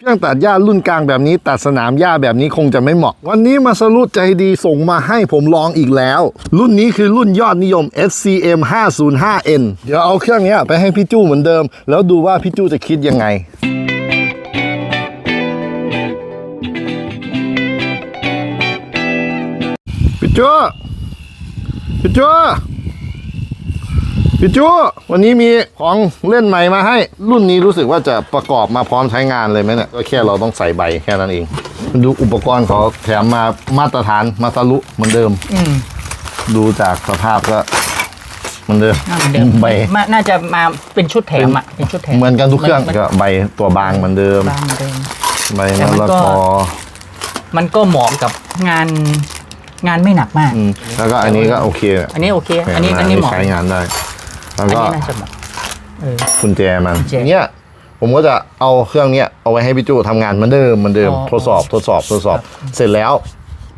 เครื่องตัดหญ้ารุ่นกลางแบบนี้ตัดสนามหญ้าแบบนี้คงจะไม่เหมาะ วันนี้มาสรุปใจดีส่งมาให้ผมลองอีกแล้ว รุ่นนี้คือรุ่นยอดนิยม SCM 505N เดี๋ยวเอาเครื่องนี้ไปให้พี่จู้เหมือนเดิม แล้วดูว่าพี่จู้จะคิดยังไงพี่จู้พี่จู้ พี่จู้วันนี้มีของเล่นใหม่มาให้ รุ่นนี้รู้สึกว่าจะประกอบมาพร้อมใช้งานเลยไหมเนี่ยก็แค่เราต้องใส่ใบแค่นั้นเอง ดูอุปกรณ์เขาแถมมามาตรฐานมาตาลุเหมือนเดิม อืมดูจากสภาพก็เหมือนเดิมน่าเหมือนเดิมใบมาน่าจะมาเป็นชุดแถมอะเป็นชุดแถมเหมือนกันทุกเครื่องมันก็ใบตัวบางเหมือนเดิมบางเหมือนเดิม ใบแต่มะมันละก็ กอมันก็เหมาะกับงานงานไม่หนักมาก อืมแล้วก็อันนี้ก็โอเคอันนี้โอเค อันนี้อันนี้เหมาะ ใช้งานได้ แล้วอันก็นี้น่าจะเหมาะเออ กุญแจมันกุญแจเนี่ยผมก็จะเอาเครื่องเนี้ยเอาไว้ให้พี่จูทำงานเหมือนเดิมเหมือนเดิมอ๋อทดสอบทดสอบทดสอบ เสร็จแล้ว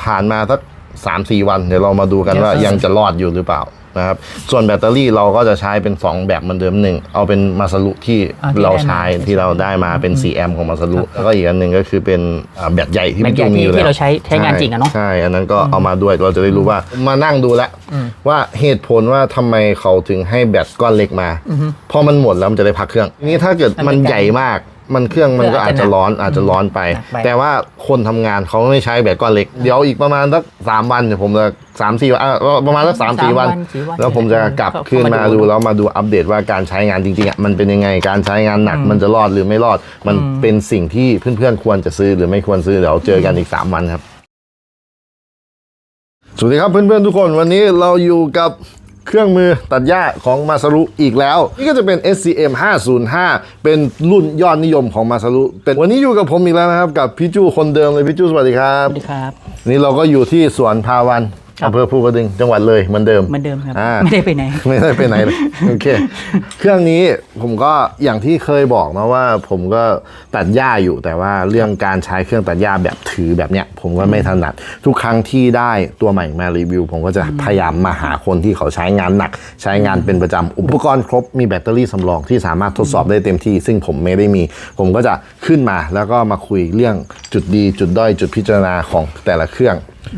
ผ่านมาสักสามสี่วัน เดี๋ยวเรามาดูกันว่าเดี๋ยวยังจะรอดอยู่หรือเปล่า นะครับ ส่วนแบตเตอรี่เราก็จะใช้เป็น 2 แบบเหมือนเดิมหนึ่งเอาเป็นมาสรุที่อ่าที่เราได้มาใช้ที่เราได้มาเป็น 4 แอมป์ของมาสรุแล้วก็อีกอันหนึ่งก็คือเป็นอ่าแบตใหญ่ที่แบตพี่ใหญ่จูมีอยู่ที่แล้วเราใช้ใช้งานจริงอะเนาะ ใช่ อันนั้นก็เอามาด้วยเราจะได้รู้ว่ามานั่งดูแล้วอืมว่าเหตุผลว่าทำไมเขาถึงให้แบตก้อนเล็กมาอือฮึพอมันหมดแล้วมันจะได้พักเครื่องทีนี้ถ้าเกิดมันมันเป็นการ ใหญ่มาก มันเครื่องมันก็เอออาอาจจจะจะหนักร้อนอาจจะร้อนไปหนักไปแต่ว่าคนทำงานเขาไม่ใช้แบตก้อนเล็ก เดี๋ยวอีกประมาณสักสามวันเดี๋ยวผมจะสามสี่วันอะประมาณสักสามสี่วันสี่วันแล้วผมจะกลับเข้าขึ้นมาเข้ามาดูดูแล้วมาดูอัปเดตว่าการใช้งานจริงๆอะมันเป็นยังไงการใช้งานหนักมันจะรอดหรือไม่รอด มันเป็นสิ่งที่เพื่อนๆควรจะซื้อหรือไม่ควรซื้อเดี๋ยวเจอกันอีกสามวันครับสวัสดีครับเพื่อนๆทุกคนวันนี้เราอยู่กับ เครื่องมือตัดหญ้าของมาซารุอีกแล้ว นี่ก็จะเป็น SCM 505 เป็นรุ่นยอดนิยมของมาซารุเป็นวันนี้อยู่กับผมอีกแล้วนะครับ กับพี่จูคนเดิมเลยพี่จูสวัสดีครัสบวัสดีครับ นี่เราก็อยู่ที่สวนพาวันครับ อำเภอภูกระดึงจังหวัดเลยเหมือนเดิมเหมือนเดิมครับ อ่า ไม่ได้ไปไหน ไม่ได้ไปไหนเลยโอเค เครื่องนี้ผมก็อย่างที่เคยบอกนะว่า ผมก็ตัดหญ้าอยู่แต่ว่าเรื่องการใช้เครื่องตัดหญ้าแบบถือแบบเนี้ย ผมก็ไม่ถนัด ทุกครั้งที่ได้ตัวใหม่มารีวิว ผมก็จะพยายามมาหาคนที่เขาใช้งานหนัก ใช้งานเป็นประจำอุปกรณ์ครบมีแบตเตอรี่สำรองที่สามารถทดสอบได้เต็มที่ ซึ่งผมไม่ได้มี ผมก็จะขึ้นมาแล้วก็มาคุยเรื่องจุดดี จุดด้อยจุดพิจารณาของแต่ละเครื่อง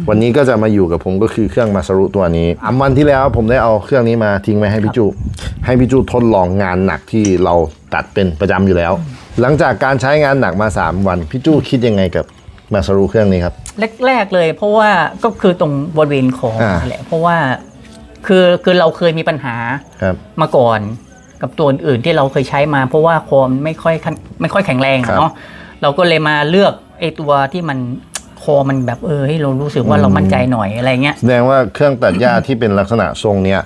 วันนี้ก็จะมาอยู่กับผมก็คือเครื่องมาสรุตัวนี้สามวันที่แล้วผมได้เอาเครื่องนี้มาทิ้งไว้ให้พี่จูให้พี่จูทดลองงานหนักที่เราตัดเป็นประจำอยู่แล้ว หลังจากการใช้งานหนักมา 3 วันพี่จูคิดยังไงกับมาสรุเครื่องนี้ครับแรกๆเลย เพราะว่าก็คือตรงบริเวณคออ่านั่นแหละเพราะว่าคือคือเราเคยมีปัญหาครับมาก่อนกับตัวอื่นๆที่เราเคยใช้มา เพราะว่าคอมนไม่ค่อยขั้นไม่ค่อยแข็งแรงครับอะเนาะเราก็เลยมาเลือกไอ้ตัวที่มัน คอมันแบบเออให้เรารู้สึกว่าอืมเรามั่นใจหน่อยอะไรเงี้ยแสดงว่าเครื่องตัดหญ้าที่เป็นลักษณะทรงเนี้ย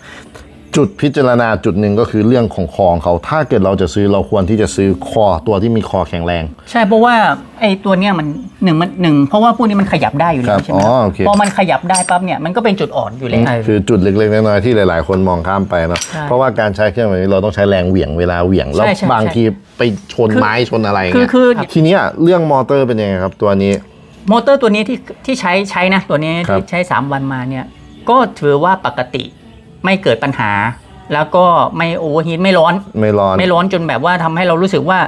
จุดพิจารณาจุดหนึ่งก็คือเรื่องของคอของเขา ถ้าเกิดเราจะซื้อเราควรที่จะซื้อคอตัวที่มีคอแข็งแรง ใช่เพราะว่าไอ้ตัวเนี้ยมันหนึ่งมันหนึ่งเพราะว่าพวกนี้มันขยับได้อยู่แล้ครัวบใช่ไหมอ๋อโอเคพอมันขยับได้ปั๊บเนี่ยมันก็เป็นจุดอ่อนอยู่แล้วคือจุดเล็กๆน้อยๆที่หลายๆ คนมองข้ามไปเนาะใช่เพราะว่าการใช้เครื่องแบบนี้เราต้องใช้แรงเหวี่ยงเวลาเหวี่ยงแล้วใช่ใช่บางทีไปชนคือไม้ชนอะไรคือเงี้ยคือทีเนี้ยเรื่องมอเตอร์เป็นยังไงครับตัวนี้ มอเตอร์ตัวนี้ที่ที่ใช้ใช้นะตัวนี้ครับ ที่ใช้ 3 วันมาเนี่ยก็ถือว่าปกติไม่เกิดปัญหา แล้วก็ไม่โอเวอร์ฮีทไม่ร้อน ไม่ร้อน ไม่ร้อนจนแบบว่าทำให้เรารู้สึกว่า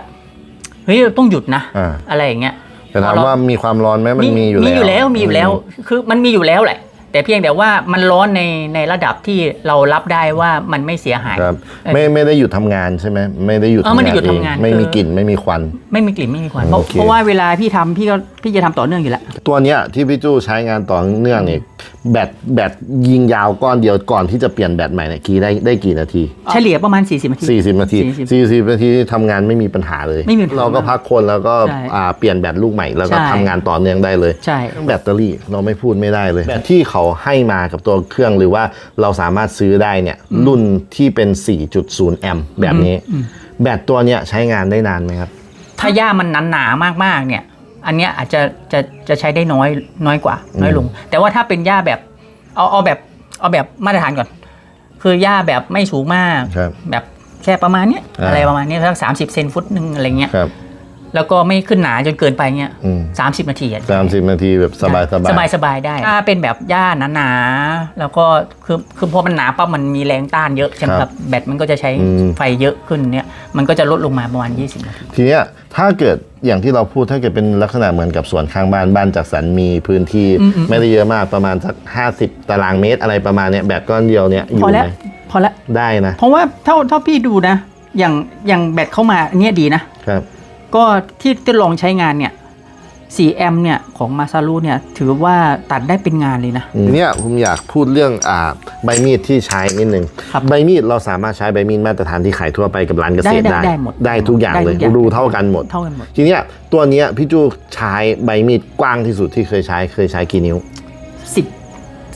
เฮ้ยเราต้องหยุดนะอ่า อะไรอย่างเงี้ยแต่ถามว่ามีความร้อนไหมมันมีอยู่แล้วมีอยู่แล้วมีอยู่แล้ว คือมันมีอยู่แล้วแหละ แต่เพียงแต่ว่ามันร้อนในในระดับที่เรารับได้ว่ามันไม่เสียหาย ครับ ไม่ไม่ได้หยุดทำงานใช่ไหมไม่ได้หยุดเออไม่ได้หยุดทำงานเไม่มีคือกลิ่นไม่มีควัน ไม่มีกลิ่นไม่มีควันเพราะโอเค เพราะว่าเวลาพี่ทำพี่ก็พี่จะทำต่อเนื่องอยู่แล้ว ตัวเนี้ยที่พี่จู้ใช้งานต่อเนื่องเนี่ยแบตแบตยิงยาวก้อนเดียวก่อนที่จะเปลี่ยนแบตใหม่เนี่ยกี่ได้ได้กี่นาที เฉลี่ยประมาณ 40นาที 40 นาที 40 40 นาทีทำงานไม่มีปัญหาเลย ไม่มีปัญหาเราก็พักคนแล้วก็ใช่อ่าเปลี่ยนแบตลูกใหม่แล้วก็ใช่ ทำงานต่อเนื่องได้เลย ใช่เรื่องแบตเตอรี่เราไม่พูดไม่ได้เลยแบตที่เขาให้มากับตัวเครื่องหรือว่าเราสามารถซื้อได้เนี่ยรุ่นที่เป็น 4.0 แอมป์แบบนี้ แบตตัวเนี้ยใช้งานได้นานไหมครับ ถ้าหญ้ามันหนาๆมากๆเนี่ย อันเนี้ยอาจจะจะจะใช้ได้น้อยน้อยกว่า น้อยลง แต่ว่าถ้าเป็นหญ้าแบบเอาเอาแบบเอาแบบมาตรฐานก่อน คือหญ้าแบบไม่สูงมาก ครับแบบแค่ประมาณเนี้ยอ่า อะไรประมาณเนี้ยสักสามสิบเซนฟุตหนึ่งอะไรเงี้ย ครับ แล้วก็ไม่ขึ้นหนาจนเกินไปเงี้ยอืม สามสิบนาทีอะ สามสิบนาทีแบบสบายสบาย สบายสบายได้ ถ้าเป็นแบบหญ้าหนาๆ แล้วก็คือคือพอมันหนาปั๊บมันมีแรงต้านเยอะใช่ไหมครับแบตมันก็จะใช้ไฟเยอะขึ้นเนี่ยมันก็จะลดลงมาประมาณ 20นาทีทีเนี้ยถ้าเกิดอย่างที่เราพูดถ้าเกิดเป็นลักษณะเหมือนกับสวนข้างบ้านบ้านจัดสรรมีพื้นที่ไม่ได้เยอะมากประมาณสักห้าสิบตารางเมตรอะไรประมาณเนี้ยแบบก้อนเดียวเนี้ยอพยู่อแล้วไหมพอแล้วได้นะเพราะว่าเท่าเท่าพี่ดูนะ อย่างอย่างแบตเข้ามาอันเนี้ยดีนะครับ ก็ที่ที่ลองใช้งานเนี่ย4แอมป์เนี่ยของมาซารุเนี่ยถือว่าตัดได้เป็นงานเลยนะทีเนี้ยผมอยากพูดเรื่องอ่าใบมีดที่ใช้นิดนึงครับใบมีดเราสามารถใช้ใบมีดมาตรฐานที่ขายทั่วไปกับร้านเกษตรได้ ได้ได้หมดได้ทุกอย่างได้เลยทุกอย่างรูเท่ากันหมด เท่ากันหมด ทีเนี้ยตัวเนี้ยพี่จูใช้ใบมีดกว้างที่สุดที่เคยใช้เคยใช้กี่นิ้วสิบ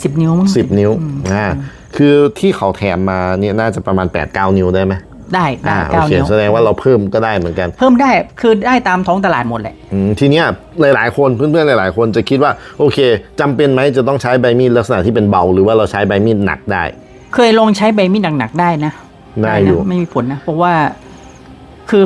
สิบนิ้วมั้ง 10 นิ้วอ่าคือที่เขาแถมมาเนี่ยน่าจะประมาณ 8-9 นิ้วได้ไหม ได้ได้อ่าโอเก้าเคนิ้วแสดงว่าเราเพิ่มก็ได้เหมือนกัน เพิ่มได้คือได้ตามท้องตลาดหมดแหละ อืมทีเนี้ยหลาย ๆ คนเพื่อนๆหลาย ๆ คนจะคิดว่าโอเคจำเป็นไหมจะต้องใช้ใบมีดลักษณะที่เป็นเบา หรือว่าเราใช้ใบมีดหนักได้ เคยลองใช้ใบมีดหนักๆได้นะได้อยู่ นะไม่มีผลนะ เพราะว่าคือ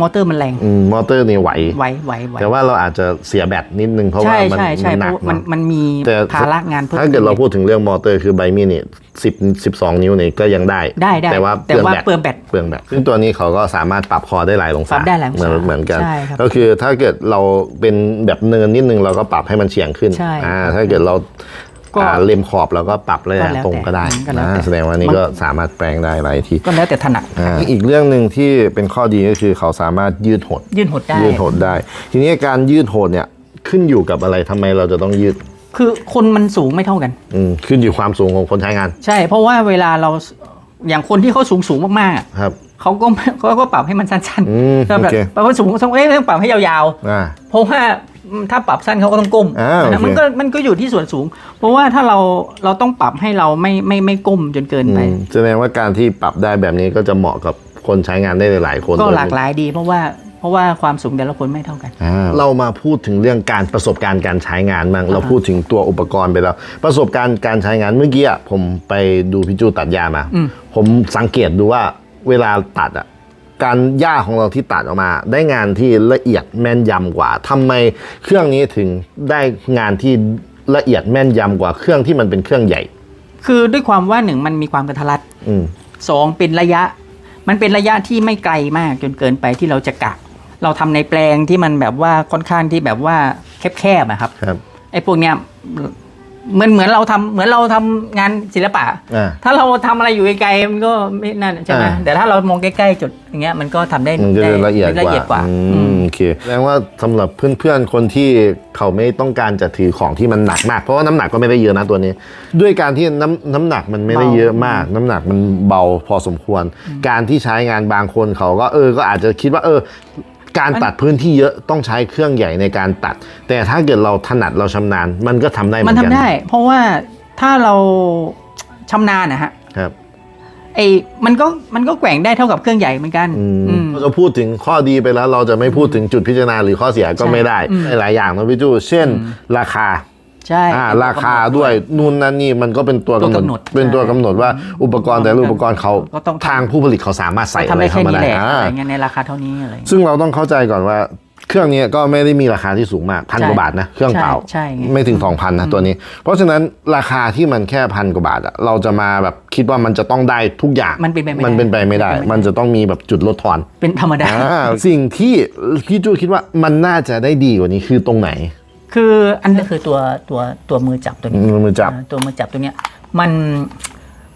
มอเตอร์มันแรงอืมมอเตอร์เนี่ยไหวไหวไหวไหวแต่ว่าเราอาจจะเสียแบตนิดนึงเพราะว่าใช่มันใช่ใช่มันหเพนักราะมันเนาะมันมีแต่ภาระงานเพิ่มถ้าเกิดเราพูดถึงเรื่องมอเตอร์คือใบมีดเนี่ยสิบสิบสองนิ้วเนี่ยก็ยังได้ได้ได้แต่ว่าแต่ว่าเปลืองแบตเปลืองแบตซึ่งตัวนี้เขาก็สามารถปรับคอได้หลายองปรัศาบได้หลายองศาเหมือนเหมือนกันใช่ครับก็คือถ้าเกิดเราเป็นแบบเนินนิดนึงเราก็ปรับให้มันเฉียงขึ้นใช่อ่าถ้าเกิดเรา ก็อ่าเล็มขอบเราก็ปรับระก็ยะแล้วตรงก็ได้แต่ก็แล้วนะแต่แสดงว่านี่มันก็สามารถแปลงได้หลายทีก็แล้วแต่ถนัดอ่าอีกเรื่องหนึ่งที่เป็นข้อดีก็คือเขาสามารถยืดหด ยื่นหดได้ยืดหดได้ ทีนี้การยืดหดเนี่ยขึ้นอยู่กับอะไรทำไมเราจะต้องยืด คือคนมันสูงไม่เท่ากันอืมขึ้นอยู่ความสูงของคนใช้งาน ใช่ เพราะว่าเวลาเราอย่างคนที่เขาสูงสูงๆมากๆอะครับเขาก็เขาก็ปรับให้มันสั้นอืมๆถ้าแบบโอเคปรับให้สูงต้องเอ้ยต้องปรับให้ยาวอ่าๆเพราะว่า ถ้าปรับสั้นเขาก็ต้องก้มอ่าโอเคนะมันก็มันก็อยู่ที่ส่วนสูง เพราะว่าถ้าเราเราต้องปรับให้เราไม่ไม่ไม่ก้มจนเกินไป อืมแสดงว่าการที่ปรับได้แบบนี้ก็จะเหมาะกับคนใช้งานได้หลายๆคนก็หลากหลายดี เพราะว่าเพราะว่าความสูงแต่ละคนไม่เท่ากัน อ่าเรามาพูดถึงเรื่องการประสบการณ์การใช้งานบ้างเราพูดถึงตัวอุปกรณ์ไปแล้ว ประสบการณ์การใช้งานเมื่อกี้อะผมไปดูพี่จูตัดหญ้ามาอืมผมสังเกตดูว่าเวลาตัดอะ การหญ้าของเราที่ตัดออกมา ได้งานที่ละเอียดแม่นยำกว่าทำไมเครื่องนี้ถึงได้งานที่ละเอียดแม่นยำกว่าเครื่องที่มันเป็นเครื่องใหญ่ คือด้วยความว่าหนึ่งมันมีความกระทัดรัดอืมสองเป็นระยะ มันเป็นระยะที่ไม่ไกลมากจนเกินไปที่เราจะกะ เราทำในแปลงที่มันแบบว่าค่อนข้างที่แบบว่าแคบๆอะครับ ครับ ไอ้พวกเนี้ย เหมือนเหมือนเราทำเหมือนเราทำงานศิลปะอ่าถ้าเราทำอะไรอยู่ไกลๆมันก็ไม่นั่นใช่ไหมอ่าแต่ถ้าเรามองใกล้ๆจุดอย่างเงี้ยมันก็ทำได้มันจะได้ละเอียดละเอียดกว่าอือืมมโอเคแสดงว่าสำหรับเพื่อนๆคนที่เขาไม่ต้องการจะถือของที่มันหนักมาก เพราะว่าน้ำหนักก็ไม่ได้เยอะนะตัวนี้ ด้วยการที่น้ำน้ำหนักมันไม่ได้เยอะมาก น้ำหนักมันเบาพอสมควร การที่ใช้งานบางคนเขาก็เออก็อาจจะคิดว่าเออ การตัดพื้นที่เยอะต้องใช้เครื่องใหญ่ในการตัด แต่ถ้าเกิดเราถนัดเราชำนาญ มันก็ทำได้เหมืมัอนนทำกันได้ เพราะว่าถ้าเราชำนาญนะฮะครับไอ้มันก็มันก็แกว่งได้เท่ากับเครื่องใหญ่เหมือนกันอืมอืมเราจะพูดถึงข้อดีไปแล้ว เราจะไม่พูดถึงจุดพิจารณาหรือข้อเสียก็ใช่ไม่ได้อืมหลายๆอย่างนะพี่จูเช่น ราคา ใช่อ่าราคาด้วยนู่นนั่นนี่มันก็เป็นตัวกำหนตัวดกำหนดเป็นตัวใช่กำหนดว่าอุปกรณ์แต่ละอุปกรณ์เขาก็ต้องทางผู้ผลิตเขาสามารถใส่ทำอะไรได้แค่เข้ามานี้ได้แหละอ่าอะไรเงี้ยในราคาเท่านี้อะไรเงี้ยซึ่งเราต้องเข้าใจก่อนว่าเครื่องนี้ก็ไม่ได้มีราคาที่สูงมากพันใช่กว่าบาทนะเครื่องเปล่าใช่ใช่ไงไม่ถึง2,000นะตัวนี้ เพราะฉะนั้นราคาที่มันแค่พันกว่าบาทอะเราจะมาแบบคิดว่ามันจะต้องได้ทุกอย่างมันเป็นไปไม่ได้มันเป็นไปไม่ได้เป็นไปไม่ได้มันจะต้องมีแบบจุดลดทอนเป็นธรรมดาอ่าสิ่งที่พี่จูคิดว่ามันน่าจะได้ดีกว่านี้คือตรงไหน คืออันนี้คือตัวตัวตัวมือจับตัวนี้มือจับอ่าตัวมือจับตัวเนี้ยมัน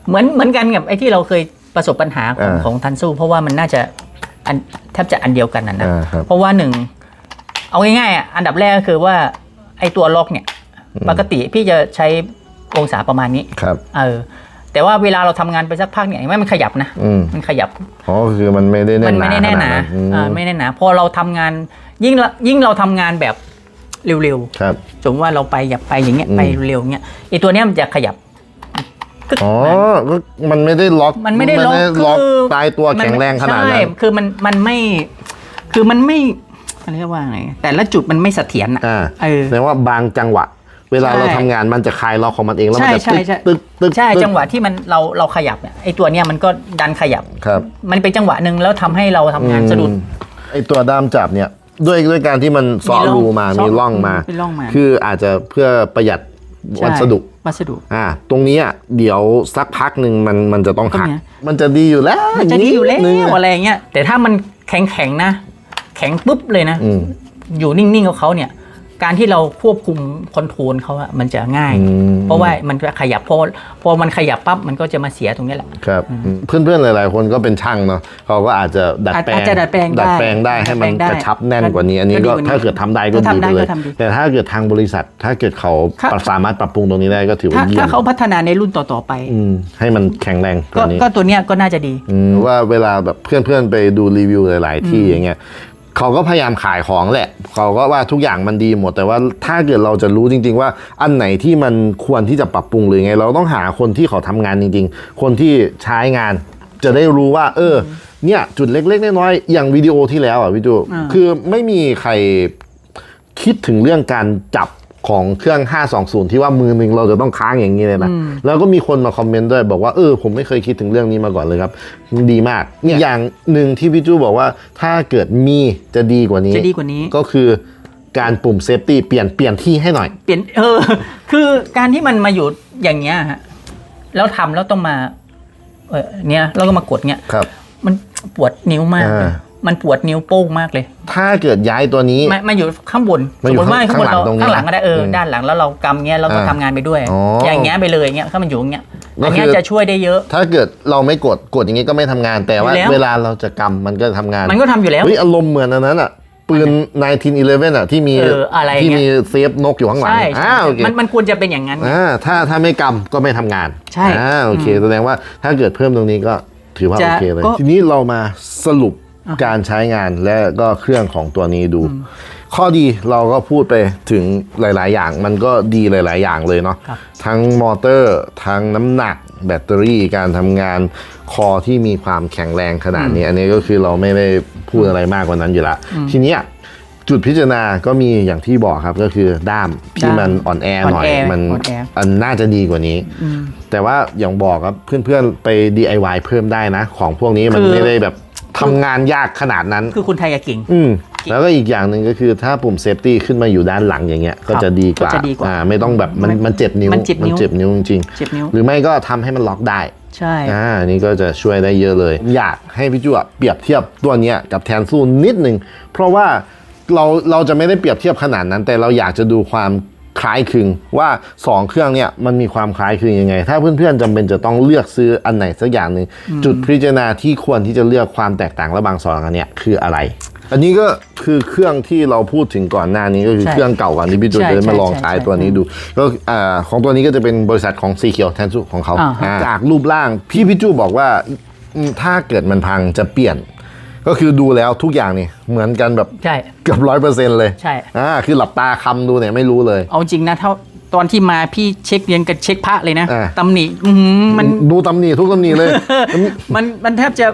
เหมือนเหมือนกันกับไอ้ที่เราเคยประสบปัญหาของอ่าของทันสู้ เพราะว่ามันน่าจะอันแทบจะอันเดียวกันนะนะอ่าครับเพราะว่าหนึ่งเอาง่ายๆอะอันดับแรกก็คือว่าไอ้ตัวล็อกเนี่ย ปกติพี่จะใช้องศาประมาณนี้ครับเออแต่ว่าเวลาเราทำงานไปสักพักเนี่ยเห็นไหมมันขยับนะอืมมันขยับอ๋อคือมันไม่ได้แน่มันนหนาไม่ได้แน่หนาขดอืมอ่าไม่แน่หนาพอเราทำงานยิ่งละยิ่งเราทำงานแบบ เร็วครับๆสมมติว่าเราไปอยากไปอย่างเงี้ยอืมไปเร็วๆเงี้ยไอตัวเนี้ยมันจะขยับกึกอ๋อก็มันไม่ได้ล็อกมันไม่ได้ล็อกล็อกคือตายตัวแข็งแรงขนาดใช่นั้น คือมันมันไม่ คือมันไม่อะไรเรียกว่าไงแต่ละจุดมันไม่เสถียรอะอ่าเออ แสดงว่าบางจังหวะ เวลาใช่ เราทำงานมันจะคลายล็อกของมันเองแล้วมันจะใช่ใช่ตึกตึกตึกใช่ตึกจังหวะที่มันเราเราขยับเนี่ยไอตัวเนี้ยมันก็ดันขยับ ครับ มันเป็นจังหวะหนึ่งแล้วทำให้เราทำงานสะดุดอืมไอตัวด้ามจับเนี่ย ด้วยด้วยการที่มันเซาะมีร่องรูมาเซาะมีร่องมา มีร่องมา คืออาจจะเพื่อประหยัดใช่วัสดุ วัสดุ อ่า ตรงนี้อะเดี๋ยวสักพักหนึ่งมันมันจะต้องหักก็เนี่ยมันจะดีอยู่แล้ว มันจะดีอยู่แล้วนิดนึงอะอะไรอย่างเงี้ย แต่ถ้ามันแข็งแข็งๆนะ แข็งปุ๊บเลยนะอืมอยู่นิ่งๆกับเขาเนี่ย การที่เราควบคุมคอนโทรลเขาอะมันจะง่าย อืม เพราะว่ามันจะขยับพอพอมันขยับปั๊บมันก็จะมาเสียตรงนี้แหละ ครับเพื่อนๆหลาย ๆ คนก็เป็นช่างเนาะเขาก็อาจจะดัดแปลงอาจจะดัดแปลงได้ดัดแปลงได้ให้มันดัดแปลงได้กระชับแน่นกว่านี้ อันนี้ก็ดีก็กว่านี้ถ้าเกิดทำได้ก็ถ้าดีทำได้ไปเลย ก็ทำดีแต่ถ้าเกิดทางบริษัท ถ้าเกิดเขาถ้าสามารถปรับปรุงตรงนี้ได้ก็ถือว่าถ้าเยี่ยถ้ามเขาพัฒนาในรุ่นต่อๆไป อืมให้มันแข็งแรงกก็ว่านี้ ก็ตัวเนี้ยก็น่าจะดี อืมว่าเวลาแบบเพื่อนๆไปดูรีวิวหลาย ๆ ที่อย่างเงี้ย เขาก็พยายามขายของแหละ เขาก็ว่าทุกอย่างมันดีหมด แต่ว่าถ้าเกิดเราจะรู้จริง ๆ ว่าอันไหนที่มันควรที่จะปรับปรุงหรือไง เราต้องหาคนที่เขาทำงานจริง ๆ คนที่ใช้งานจะได้รู้ว่า เออ เนี่ยจุดเล็ก ๆ น้อยๆอย่างวิดีโอที่แล้วอะพี่จูอ่าคือไม่มีใครคิดถึงเรื่องการจับ ของเครื่อง 520 ที่ว่ามือหนึ่งเราจะต้องค้างอย่างนี้เลยนะ แล้วก็มีคนมาคอมเมนต์ด้วยบอกว่าเออผมไม่เคยคิดถึงเรื่องนี้มาก่อนเลยครับ ดีมากเนี่ยอย่างหนึ่งที่พี่จูบอกว่าถ้าเกิดมีจะดีกว่านี้ จะดีกว่านี้ก็คือการปุ่มเซฟตี้เปลี่ยนเปลี่ยนที่ให้หน่อย เปลี่ยนเออ คือการที่มันมาอยู่อย่างเงี้ยฮะแล้วทำแล้วต้องมา เออเนี่ยเราก็มากดเงี้ยครับมันปวดนิ้วมากเลยอ่า มันปวดนิ้วโป้งมากเลยถ้าเกิดย้ายตัวนี้ มามาอยู่ข้างบนมาอยู่สติว่าข้างบนเราข้างหลังตรงนี้ข้างหลังก็ได้เอออมด้านหลังแล้วเรากำเงี้ยเราก็อ่าทำงานไปด้วย อ๋อออย่างเงี้ยไปเลยเงี้ยถ้ามันอยู่อย่างเงี้ยก็อันเนี้ยคือจะช่วยได้เยอะ ถ้าเกิดเราไม่กดกดอย่างนี้ก็ไม่ทำงานแต่ว่า อยู่แล้ว เวลาเราจะกำมันก็ทำงานมันก็ทำอยู่แล้ว เฮ้ยอารมณ์เหมือนอันนั้นอะ ปืน 1911อะที่มีเอออะไรที่เงี้ย มีเซฟนกอยู่ข้างหลังใช่อ่าโอเค มันมันควรจะเป็นอย่างนั้น อ่าถ้าถ้าไม่กำก็ไม่ทำงานใช่อ่าโอเค แสดงว่าถ้าเกิดเพิ่มตรงนี้ก็ถือว่าจะโอเคเลย ก็ ทีนี้เรามาสรุป การใช้งานและก็เครื่องของตัวนี้ดู ข้อดีเราก็พูดไปถึงหลาย ๆ อย่างมันก็ดีหลาย ๆ อย่างเลยเนาะครับทั้งมอเตอร์ ทั้งน้ำหนัก แบตเตอรี่การทำงานคอที่มีความแข็งแรงขนาดนี้ อันนี้ก็คือเราไม่ได้พูดอะไรมากกว่านั้นอยู่ละทีเนี้ยจุดพิจารณาก็มีอย่างที่บอกครับก็คือด้ามที่มันอ่อนแอหน่อยอ่อนแอมันอ่อนแออันน่าจะดีกว่านี้ แต่ว่าอย่างบอกครับเพื่อนๆไป DIY เพิ่มได้นะ ของพวกนี้มันคือไม่ได้แบบ ทำงานยากขนาดนั้น คือคุณไทยกับเก่ง อืมแล้วก็อีกอย่างหนึ่งก็คือถ้าปุ่มเซฟตี้ขึ้นมาอยู่ด้านหลังอย่างเงี้ยก็จะดีกว่าก็จะดีกว่าอ่าไม่ต้องแบบมันมันมันเจ็บนิ้วมันเจ็บนิ้ว เจ็บนิ้วจริงเจ็บนิ้ว ๆหรือไม่ก็ทำให้มันล็อกได้ ใช่ อ่าอันนี่ก็จะช่วยได้เยอะเลย อยากให้พี่จุ๊เปรียบเทียบตัวเนี้ยกับแทนซูนิดนึง เพราะว่าเราเราจะไม่ได้เปรียบเทียบขนาดนั้น แต่เราอยากจะดูความ คล้ายคลึงว่า 2 เครื่องเนี่ยมันมีความคล้ายคลึงยังไง ถ้าเพื่อนๆจำเป็นจะต้องเลือกซื้ออันไหนสักอย่างหนึ่งจุดพิจารณาที่ควรที่จะเลือกความแตกต่างระหว่างสองอันเนี้ยคืออะไร อันนี้ก็คือเครื่องที่เราพูดถึงก่อนหน้านี้ก็คือใช่เครื่องเก่าก่อนที่พี่จุ๊ใช่เดินมาใช่ลองใช่ใช้ใช่ตัวนี้ดู ก็อ่าของตัวนี้ก็จะเป็นบริษัทของซีเคียวแทนซูของเขาอ่าฮะอ่าจากรูปร่างพี่พิจูบอกว่าอืมถ้าเกิดมันพังจะเปลี่ยน ก็คือดูแล้วทุกอย่างนี่เหมือนกันแบบใช่ เกือบร้อยเปอร์เซ็นต์เลยใช่ อ่าคือหลับตาคำดูเนี่ยไม่รู้เลย เอาจริงนะเท่าตอนที่มาพี่เช็คเรียนกับเช็คพระเลยนะอ่า ตำหนิอื้อหือมันดูตำหนิทุกตำหนิเลย มันมันแทบจะ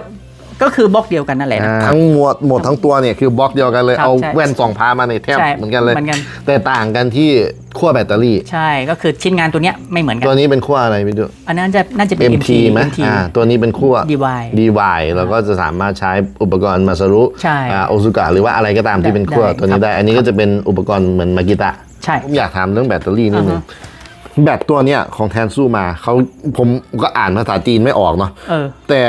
ก็คือบล็อกเดียวกันนั่นแหละนะ ทั้งหมวดหมดทั้งตัวเนี่ยคือบล็อกเดียวกันเลย ครับเอาใช่แว่นสองพามาในยแทบใช่เหมือนกันเลย เหมือนกัน แต่ต่างกันที่ขั้วแบตเตอรี่ ใช่ก็คือชิ้นงานตัวเนี้ยไม่เหมือนกัตัวน นี้เป็นขั้วอะไรพี่จูอันนั้นจะน่าจะเป็น MT ไหม MT อ่า ตัวนี้เป็นขั้ว DY DY แล้วก็จะสามารถใช้อุปกรณ์มาสรุใช่โอซุกะหรือว่าอะไรก็ตามที่เป็นขั้วได้ตัวนี้ได้ อันนี้ก็จะเป็นอุปกรณ์เหมือนมากิตะใช่ ผมอยากถามเรื่องแบตเตอรี่นิดนึงอ่าฮแบตตัวเนี้ยของแทนสู้มาเขาผมก็อ่านภาษาจีนไม่ออกเนาะ เออ แต่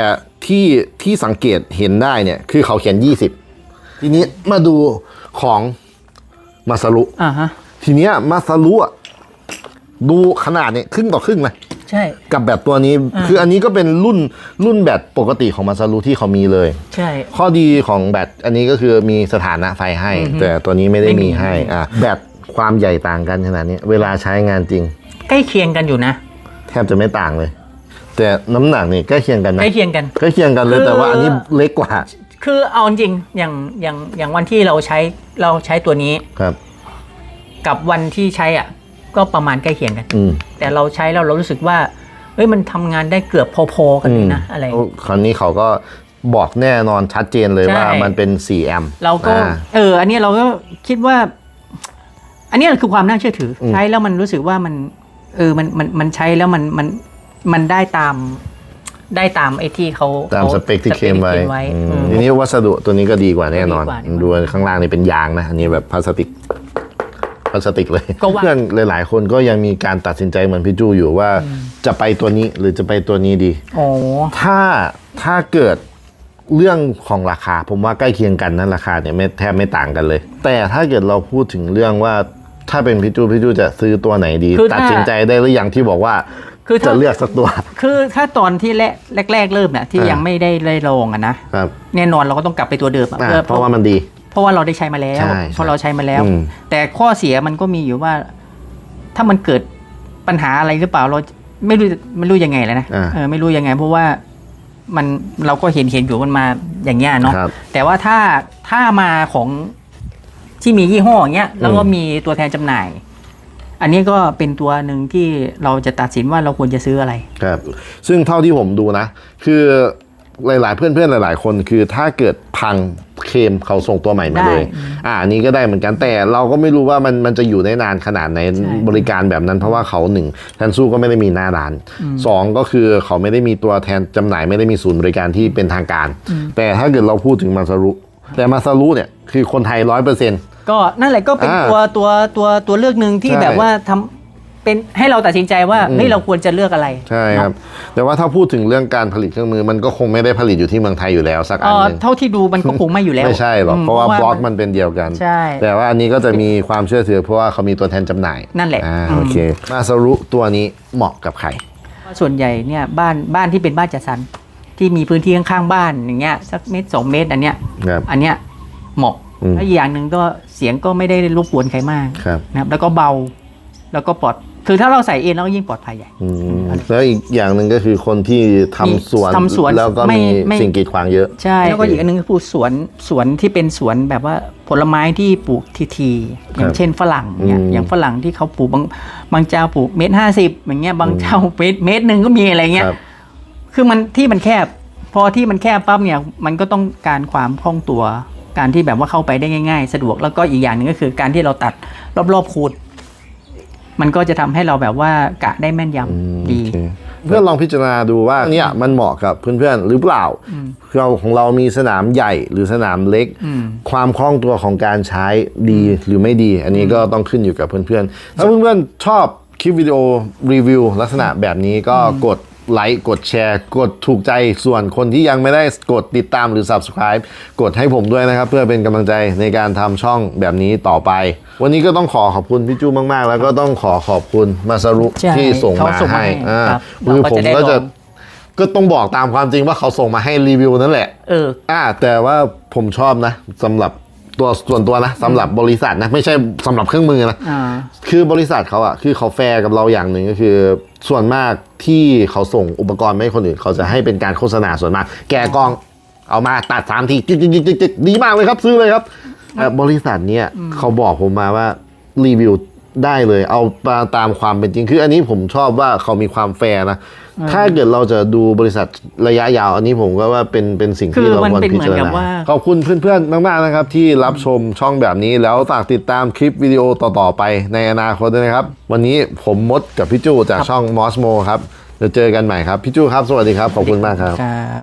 ที่ที่สังเกตเห็นได้เนี่ยคือเขาเขียน 20 ทีนี้มาดูของมาซารุอ่าฮะ ทีเนี้ยมาซารุอะดูขนาดเนี่ยครึ่งต่อครึ่งเลยใช่ กับแบตตัวนี้ อ่า คืออันนี้ก็เป็นรุ่นรุ่นแบตปกติของมาซารุที่เขามีเลย ใช่ ข้อดีของแบตอันนี้ก็คือมีสถานะไฟให้อือฮึแต่ตัวนี้ไม่ได้ไม่มี มีให้อะแบตความใหญ่ต่างกันขนาดนี้ เวลาใช้งานจริง ใกล้เคียงกันอยู่นะ แทบจะไม่ต่างเลย แต่น้ำหนักนี่ใกล้เคียงกันไหมใกล้เคียงกัน ใกล้เคียงกันเลยคือ แต่ว่าอันนี้เล็กกว่าคือเอาจริงอย่างอย่างอย่างวันที่เราใช้เราใช้ตัวนี้ครับ กับวันที่ใช้อะก็ประมาณใกล้เคียงกัน อืมแต่เราใช้แล้วเรารู้สึกว่าเอ้ยมันทำงานได้เกือบพอๆกันเลยนะอะไร คราวนี้เขาก็บอกแน่นอนชัดเจนเลยใช่ ว่ามันเป็น 4 แอมป์เราก็อ่าเออ อันนี้เราก็คิดว่า อันนี้คือความน่าเชื่อถืออมใช้แล้วมันรู้สึกว่ามัน เออมันมันมันใช้แล้วมันมัน มันได้ตามได้ตามไอ้ที่เขาตามขาสเปคที่เคลมไว้สปคที่อืมอืมทีนี้วัสดุตัวนี้ก็ดีกว่าแน่นอน ดีกว่าดีกว่า ดูข้างล่างนี่เป็นยางนะ อันนี้แบบพลาสติก พลาสติกเลย ก็ว่า เพื่อนหลาย ๆ คนก็ยังมีการตัดสินใจเหมือนพี่จูอยู่ว่า จะไปตัวนี้หรือจะไปตัวนี้ดี โอ้ ถ้าถ้าเกิดเรื่องของราคา ผมว่าใกล้เคียงกันนะราคาเนี่ยไม่แทบไม่ต่างกันเลย แต่ถ้าเกิดเราพูดถึงเรื่องว่าถ้าเป็นพี่จูพี่จูจะซื้อตัวไหนดี คือถ้า ตัดสินใจได้หรือยังที่บอกว่า คือถ้า จะเลือกสักตัว คือถ้าตอนที่แรกแรกๆเริ่มเนี่ยที่อ่ายั ยังไม่ได้ได้ลองอะนะครับแน่นอนเราก็ต้องกลับไปตัวเดิมอะอะเพื่อเพราะว่ามันดี เพราะว่าเราได้ใช้มาแล้วใช่เพราะเราใช้มาแล้ว อืม แต่ข้อเสียมันก็มีอยู่ว่า ถ้ามันเกิดปัญหาอะไรหรือเปล่าเราไม่รู้ไม่รู้ยังไงแล้วนะอ่า เออไม่รู้ยังไง เพราะว่ามันเราก็เห็นเห็นอยู่มันมาอย่างเงี้ยเนาะ ครับ แต่ว่าถ้าถ้ามาของที่มียี่ห้ออย่างเงี้ยแล้วก็อืมมีตัวแทนจำหน่าย อันนี้ก็เป็นตัวหนึ่งที่เราจะตัดสินว่าเราควรจะซื้ออะไร ครับ ซึ่งเท่าที่ผมดูนะ คือหลาย ๆ เพื่อนๆ หลาย ๆ คน คือถ้าเกิดพังเคลมเขาส่งตัวใหม่มาเลยได้อืมอ่าอันนี้ก็ได้เหมือนกันแต่เราก็ไม่รู้ว่ามันมันจะอยู่ได้นานขนาดไหนใช่บริการแบบนั้น เพราะว่าเขาหนึ่งแทนสู้ก็ไม่ได้มีหน้าร้านสองก็คือเขาไม่ได้มีตัวแทนจำหน่ายไม่ได้มีศูนย์บริการที่เป็นทางการ แต่ถ้าเกิดเราพูดถึงมาซารุแต่มาซารุเนี่ยคือคนไทยร้อยเปอร์เซ็นต์ ก็นั่นแหละก็เป็นอ่าตัวตัวตัวตัวเลือกหนึ่งที่ใช่ แบบว่าทำเป็นให้เราตัดสินใจว่าอืมเฮ้ยเราควรจะเลือกอะไรใช่ครับ แต่ว่าถ้าพูดถึงเรื่องการผลิตเครื่องมือมันก็คงไม่ได้ผลิตอยู่ที่เมืองไทยอยู่แล้วสักเออันอหนึงเท่าที่ดูมันก็คงไม่อยู่แล้วไม่ใช่หรอกม เพราะว่าบล็อกมัมันเป็นเดียวกัน ใช่แต่ว่าอันนี้ก็จะมีความเชื่อถือ เพราะว่าเขามีตัวแทนจำหน่ายนั่นแหละอ่าอืม โอเค มาซารุตัวนี้เหมาะกับใคร ส่วนใหญ่เนี่ยบ้านบ้านที่เป็นบ้านจัดสรรที่มีพื้นที่ข้างๆบ้านอย่างเงี้ยสักเมตรสองเมตรอันเนี้ยครับอันเนี้ยเหมาะอืม แล้วอีกอย่างหนึ่งก็ เสียงก็ไม่ได้รบกวนใครมากครับนะครับ แล้วก็เบา แล้วก็ปลอด คือถ้าเราใส่เองเราก็ยิ่งปลอดภัยใหญ่ อืมแล้วอีกอย่างหนึ่งก็คือคนที่ทำสวนทำสวนแล้วก็ไม่มีไม่ สิ่งกีดขวางเยอะ ใช่ แล้วก็อีกอันหนึงคือปลูกสวนสวนที่เป็นสวนแบบว่าผลไม้ที่ปลูกทีทีๆอย่างเช่นฝรั่งเนี่ยอืมอย่างฝรั่งที่เขาปลูกบางบางเจ้าปลูกเมตรห้าสิบอย่างเงี้ยบางเจ้าเมตรเมตรหนึ่งก็มีอะไรเงี้ยครับ คือมันที่มันแคบ พอที่มันแคบปั๊บเนี่ยมันก็ต้องการความคล่องตัว การที่แบบว่าเข้าไปได้ง่าย ๆ สะดวกแล้วก็อีกอย่างหนึ่งก็คือการที่เราตัดรอบๆคูด มันก็จะทำให้เราแบบว่ากะได้แม่นยำดีโอเคเพื่อนลองพิจารณาดูว่าเนี่ยมันเหมาะกับเพื่อนๆหรือเปล่าเราของเรามีสนามใหญ่หรือสนามเล็กอืมความคล่องตัวของการใช้ดีหรือไม่ดี อันนี้ก็ต้องขึ้นอยู่กับเพื่อนๆถ้าเพื่อนๆชอบคลิปวิดีโอรีวิวลักษณะแบบนี้ก็กด ไลค์กดแชร์ กดถูกใจส่วนคนที่ยังไม่ได้กดติดตามหรือ Subscribe กดให้ผมด้วยนะครับ เพื่อเป็นกำลังใจในการทำช่องแบบนี้ต่อไป วันนี้ก็ต้องขอขอบคุณพี่จูมาก ๆ แล้วก็ต้องขอขอบคุณมาซารุใช่ที่ส่งเขามาส่งมาให้ให้อ่าครับคือเราก็ผมจะได้ก็จะลอง ก็ต้องบอกตามความจริงว่าเขาส่งมาให้รีวิวนั่นแหละ เออ อ่าแต่ว่าผมชอบนะสำหรับ ตัวส่วนตัวนะสำหรับบริษัทนะไม่ใช่สำหรับเครื่องมือนะอ่า คือบริษัทเขาอะคือเขาแฟร์กับเราอย่างหนึ่งก็คือ ส่วนมากที่เขาส่งอุปกรณ์ไม่ให้คนอื่น เขาจะให้เป็นการโฆษณาส่วนมาก แกะกล้องเอามาตัดสามทีจึ๊กจึ๊กจึ๊กจึ๊กจึ๊กดีมากเลยครับ ซื้อเลยครับแต่บริษัทเนี้ยเขาบอกผมมาว่ารีวิว ได้เลย เอาตามความเป็นจริง คืออันนี้ผมชอบว่าเขามีความแฟร์นะ ถ้าเกิดเราจะดูบริษัทระยะยาว อันนี้ผมก็ว่าเป็นเป็นสิ่งคืที่อเรามันควรเป็นพิเหมือจารนกับณาว่าขอบคุณเพื่อนๆมากๆนะครับ ที่รับชมช่องแบบนี้แล้วฝากติดตามคลิปวิดีโอต่อๆไปในอนาคตด้วยนะครับ วันนี้ผมมดกับพี่จูจากช่อง Mosmo ครับเดี๋ยวเจอกันใหม่ครับ พี่จูครับ สวัสดีครับ ขอบคุณมากครับครับ